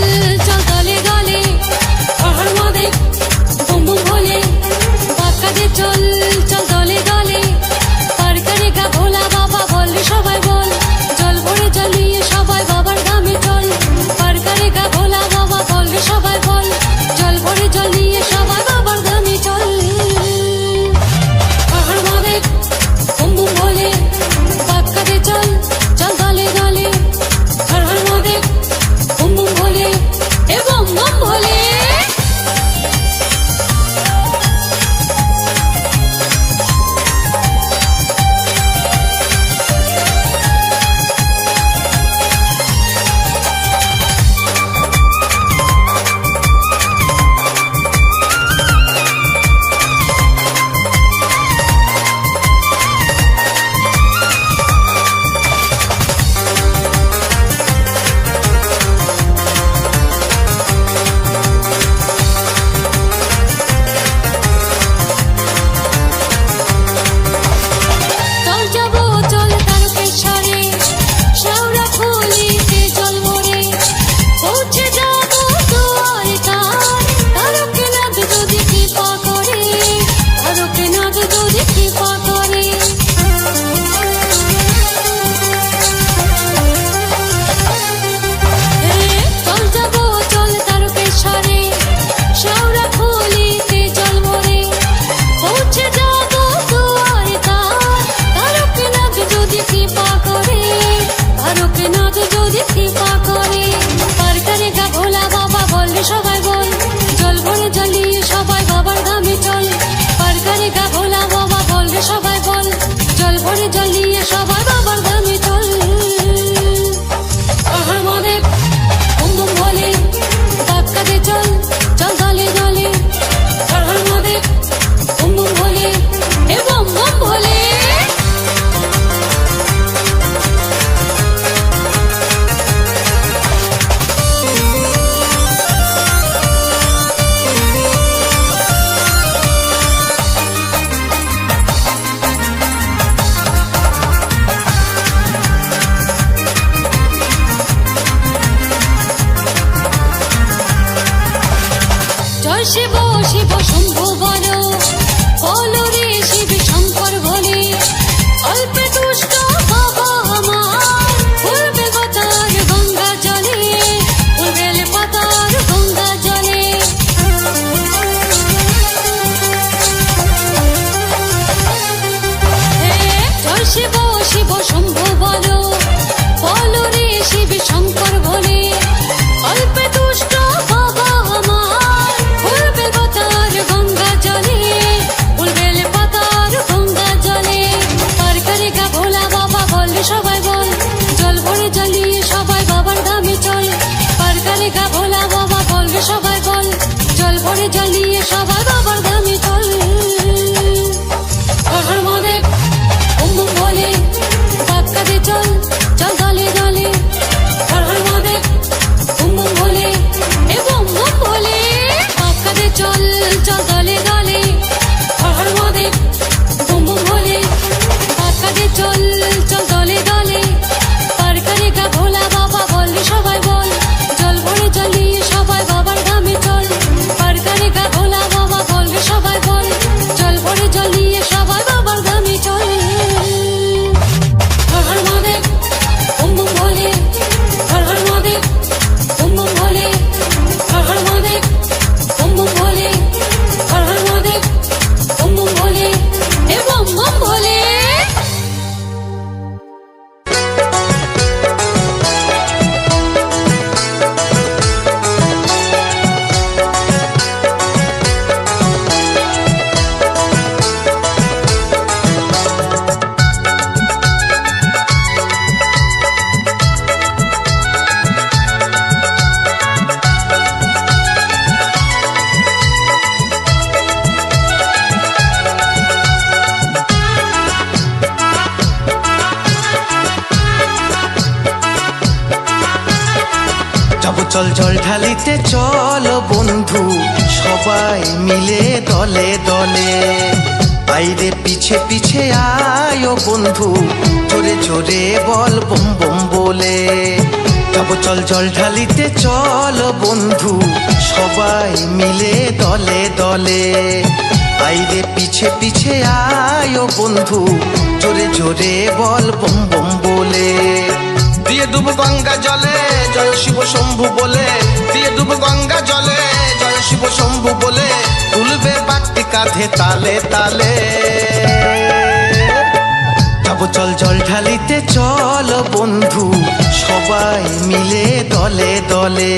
Yalnız জল ঢালিতে চল বন্ধু, সবাই মিলে দলে দলে। বাইরে পিছে পিছে আয় বন্ধু, জোরে জোরে বল বম বম বলে। যাব চল জল ঢালিতে চল বন্ধু, সবাই মিলে দলে দলে। বাইরে পিছে পিছে আয় বন্ধু, জোরে জোরে বল বম বম বলে। দিয়ে ডুব গঙ্গা জলে, জয় শিব শম্ভু বলে। দিয়ে ডুব গঙ্গা জলে, জয় শিব শম্ভু বলে। তুলবে বাড়তি কাঁধে তালে তালে। যাব চল, জল ঢালিতে চল বন্ধু। সবাই মিলে দলে দলে।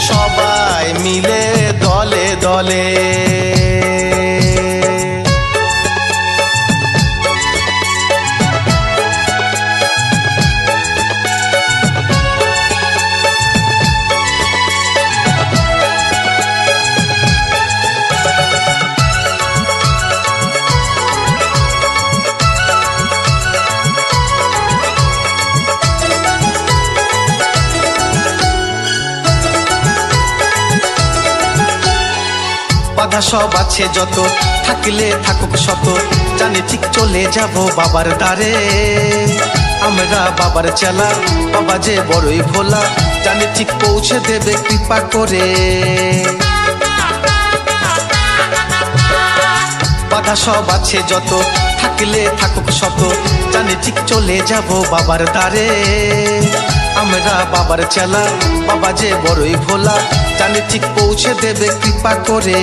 সবাই মিলে দলে দলে। বাধা সব আছে যত। থাকলে থাকুক শত। জানি ঠিক চলে যাব বাবার দ্বারে। আমরা বাবার চেলা, বাবা যে বড়ই ভোলা। জানি ঠিক পৌঁছে দেবে কৃপা করে। বাধা সব আছে যত। থাকলে থাকুক শত। জানে ঠিক চলে যাব বাবার দ্বারে। আমরা বাবার চেলা, বাবা যে বড়ই ভোলা। জানে ঠিক পৌঁছে দেবে কৃপা করে।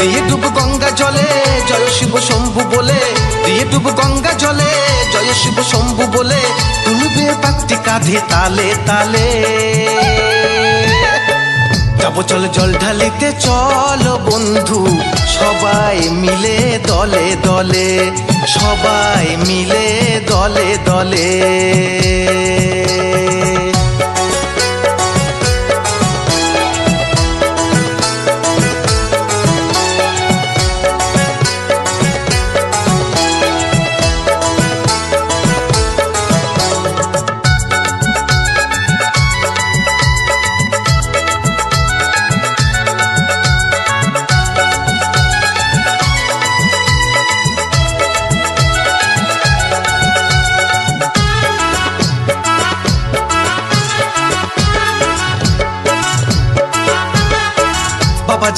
দিয়ে ডুব গঙ্গা জলে, জয় শিব শম্ভু বলে। দিয়ে ডুব গঙ্গা জলে, জয় শিব শম্ভু বলে। তুলবে পাকটি কাঁধে তালে তালে। যাব চল জল ঢালিতে, চল বন্ধু। সবাই মিলে দলে দলে। সবাই মিলে দলে দলে।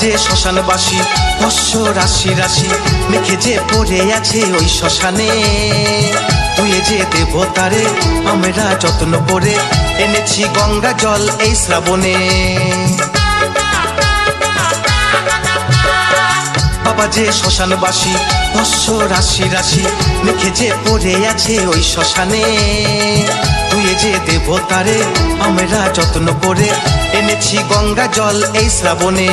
যে শ্মশানবাসী ভস্য রাশি রাশি মেখে যে পড়ে আছে ওই শ্মশানে। তুই যে দেবতারে আমরা যত্ন করে এনেছি গঙ্গা জল এই শ্রাবণে। বাবা যে শ্মশানবাসী ভস্য রাশি রাশি মেখে যে পড়ে আছে ওই শ্মশানে। যে দেবতারে আমরা যত্ন করে এনেছি গঙ্গা জল এই শ্রাবণে।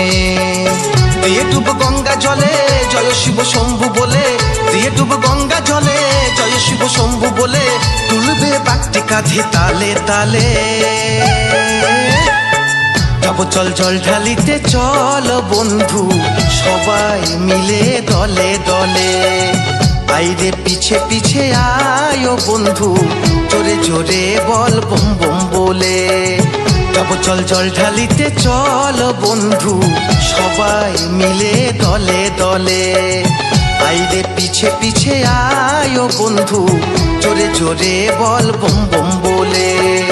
দিয়ে ডুব গঙ্গা জলে জয় শিব শম্ভু বলে, দিয়ে ডুব গঙ্গা জলে জয় শিব শম্ভু বলে, তুলবে বাঘটি কাঁধে তালে তালে। যাব চল জল ঢালিতে, চল বন্ধু, সবাই মিলে দলে দলে। আইরে পিছে পিছে আয় বন্ধু। জোরে জোরে বল, বম বম বলে। যাব চল, জল ঢালিতে চল বন্ধু। সবাই মিলে দলে দলে। আইরে পিছে পিছে আয় বন্ধু। জোরে জোরে বল, বম বম বলে।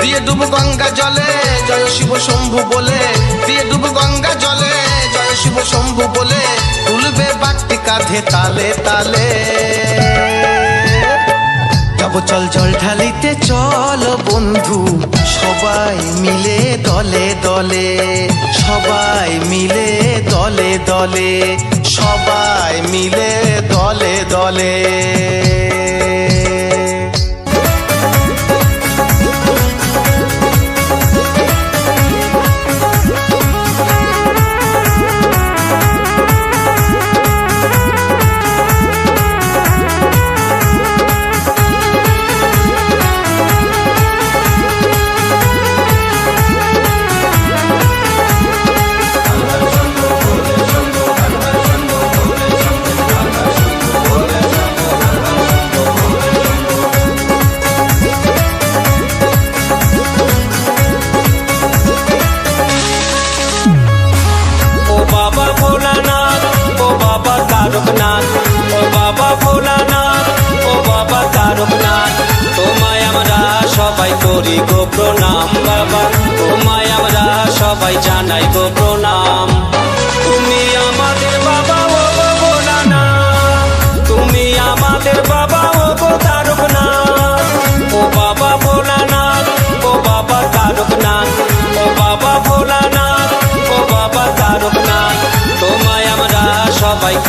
দিয়ে ডুব গঙ্গা জলে, জয় শিব শম্ভু বলে। দিয়ে ডুব গঙ্গা জলে শিব শম্ভু বলে তুলবে বাঘটি কাঁধে তালে তালে। যাব চল জল ঢালিতে, চল বন্ধু, সবাই মিলে দলে দলে, সবাই মিলে দলে দলে, সবাই মিলে দলে দলে।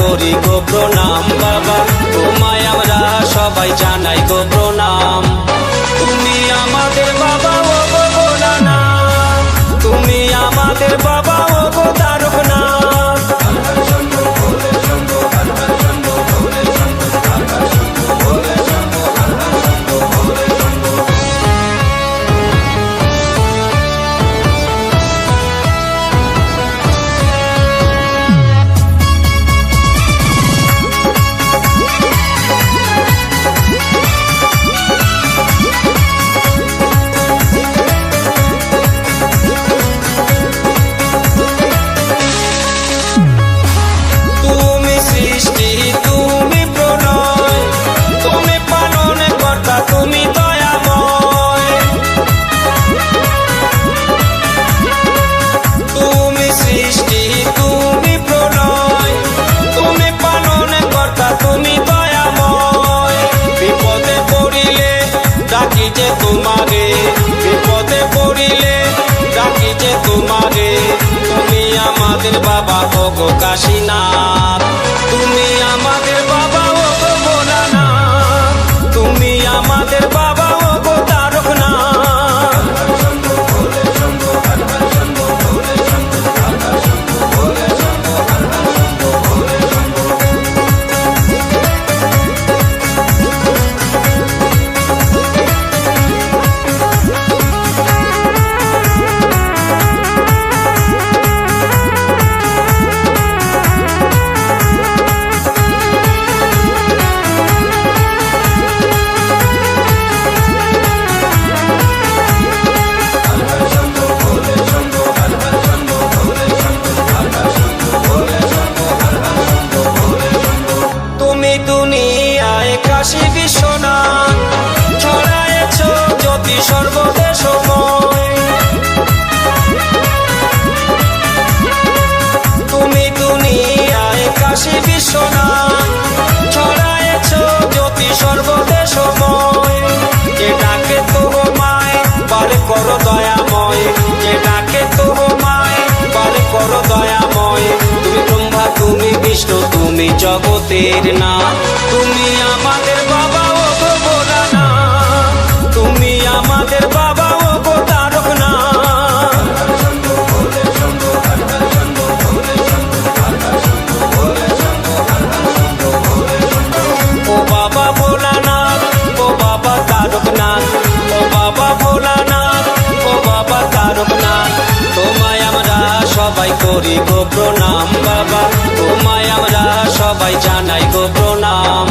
করি গো প্রণাম বাবা। তোমায় আমরা সবাই জানাই গো প্রণাম। তুমি জগতের না তুমি সবাই করি গো প্রণাম বাবা। তোমায় আমরা সবাই জানাই গো প্রণাম।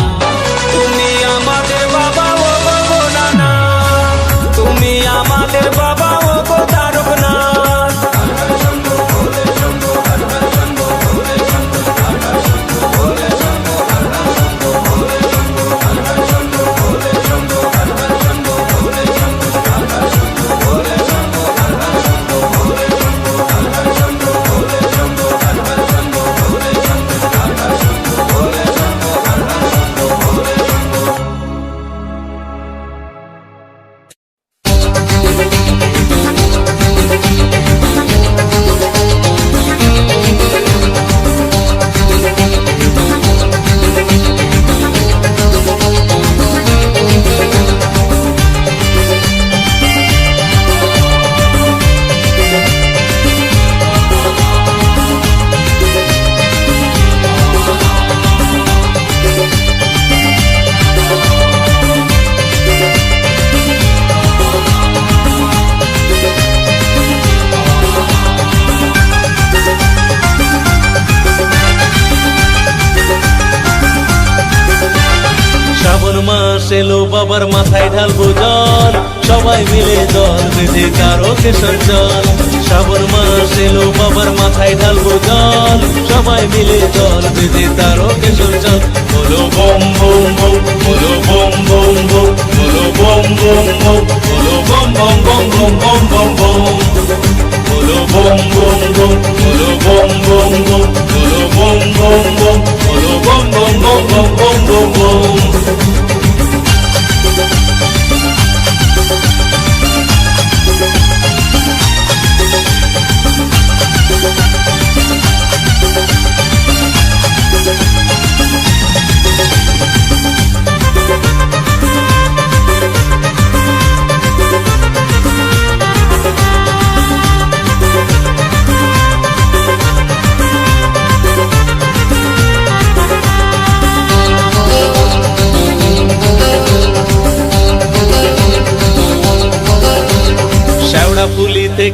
বাবার মাথায় ঢালবো জল। সবাই মিলে জল বেঁধে কারও কেশর জল শ্রাবণ মাস এলো, বাবার মাথায় ঢালবো জল। সবাই মিলে জল বেঁধে তারও কেশর জল বলো বম বম বোম, বলো বম বম বোম, বলো বম বম বোম, বলো বোম বম বম বম বম বম বম।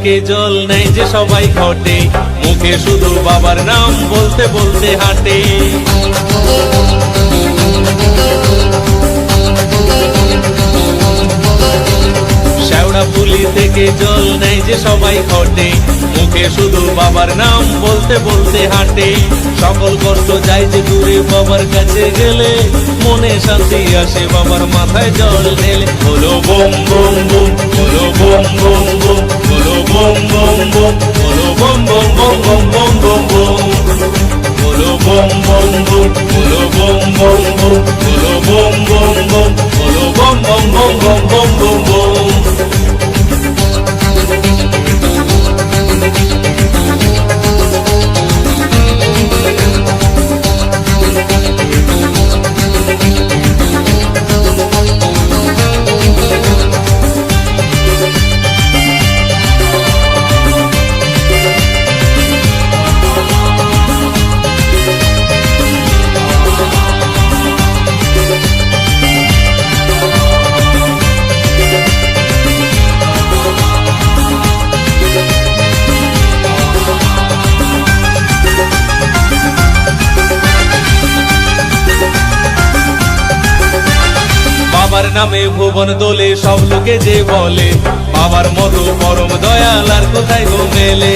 থেকে জল নেয় যে সবাই ঘটে? মুখে শুধু বাবার নাম বলতে বলতে হাঁটে। শ্যাওড়া ফুলি থেকে জল নেয় যে সবাই ঘটে। মুখে শুধু বাবার নাম বলতে বলতে হাঁটে। সকল কষ্ট যায় যে দূরে বাবার কাছে গেলে। মনে শান্তি আসে বাবার মাথায় জল ঢেলে। হলো বোম বোম বোম, হলো বোম বোম বোম। bom bom bom bolo bom bom bom bom bom bom bom bolo bom bom bom bolo bom bom bom bolo bom bom bom bolo bom bom bom bom bom bom bom নামে ভুবন দোলে সব লোকে যে বলে। বাবার মতো পরম দয়াল, আর কোথায় গো মেলে?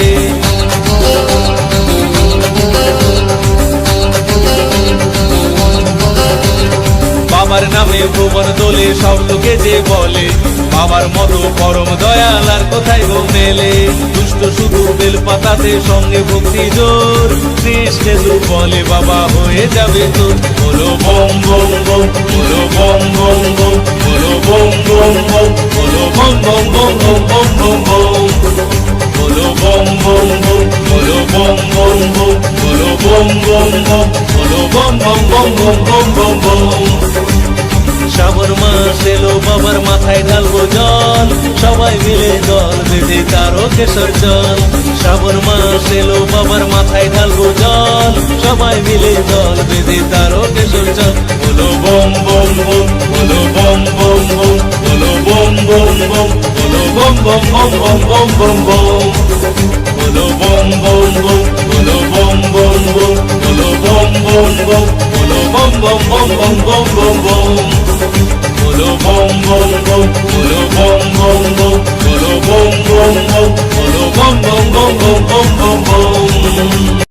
ভুবন দোলে সব লোকে যে বলে, বাবার মতো পরম দয়াল আর কোথায় গো মেলে? দুষ্ট শুধু বেল পাতাতে সঙ্গে ভক্তি জোর, কৃষ্ণে বলে, বাবা, হয়ে যাবে তোর। বলো, বম বম বম। বলো, বম বম বম। বলো, বম বম বম। বলো, বম বম বম বম বম বম বম। বলো, বম বম বম। বলো, বম বম বম। বলো, বম বম বম। বলো বম বম বম বম বম বম বম। শ্রাবণ মাস এলো বাবার মাথায় ঢালবো জল সবাই মিলে জল বেঁধে তারও কেশর জল শ্রাবণ মাস এলো বাবার মাথায় ঢালবো জল সবাই মিলে জল বেঁধে তারও কেশর জল বলো বম বম বম বলো বম বম বম বলো বম বম বম বলো বম বম বম বম বম বম বম বলো বম বম বম বলো বম বম বম বলো বম বম বম bom bom bom bom bom bom bom Bolo bom bom bom bolo bom bom bom bolo bom bom bom bolo bom bom bom bom bom bom bom